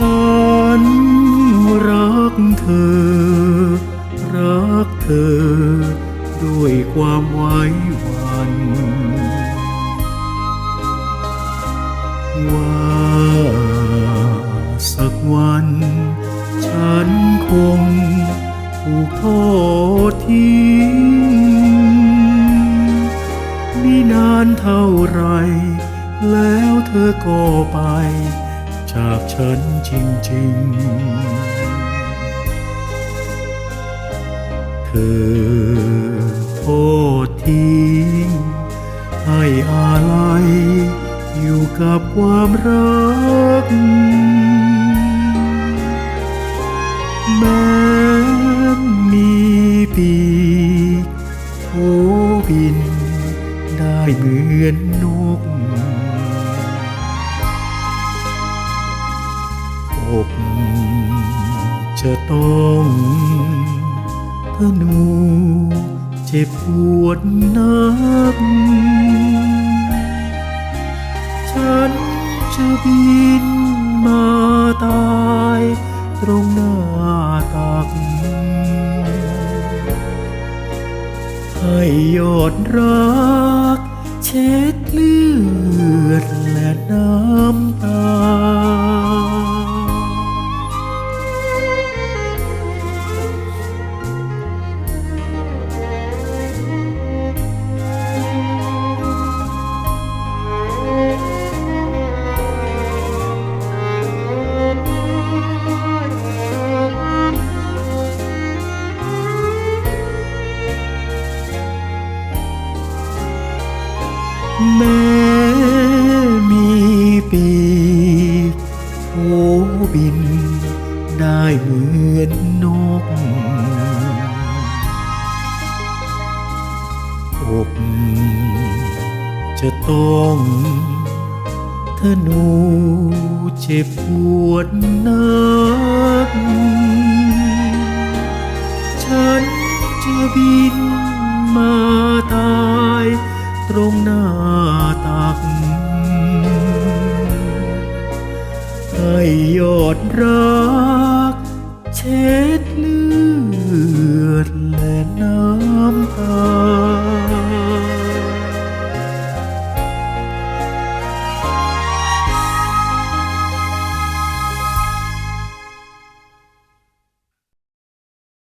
ฉันรักเธอ รักเธอ ด้วยความไว้วัน ว่าสักวัน ฉันคงถูกทอทิ้งมินานเท่าไร แล้วเธอก็ไป จากฉันจริงๆ เธอโทอดทิ้งให้อาลัยอยู่กับความรัก แม้มีปีกโผบินได้เหมือนนกอก จะต้องธนูเจ็บปวดนักฉันจะบินมาตายตรงหน้าตัก ให้ยอดรัก เช็ดเลือดและน้ำตา แม้มีปีกโผบิน ได้เหมือนนกอกจะต้องธนูเจ็บปวดนัก ฉันจะบินมาตาย ตรงหน้าตัก ให้ยอดรัก เช็ดเลือดและน้ำตา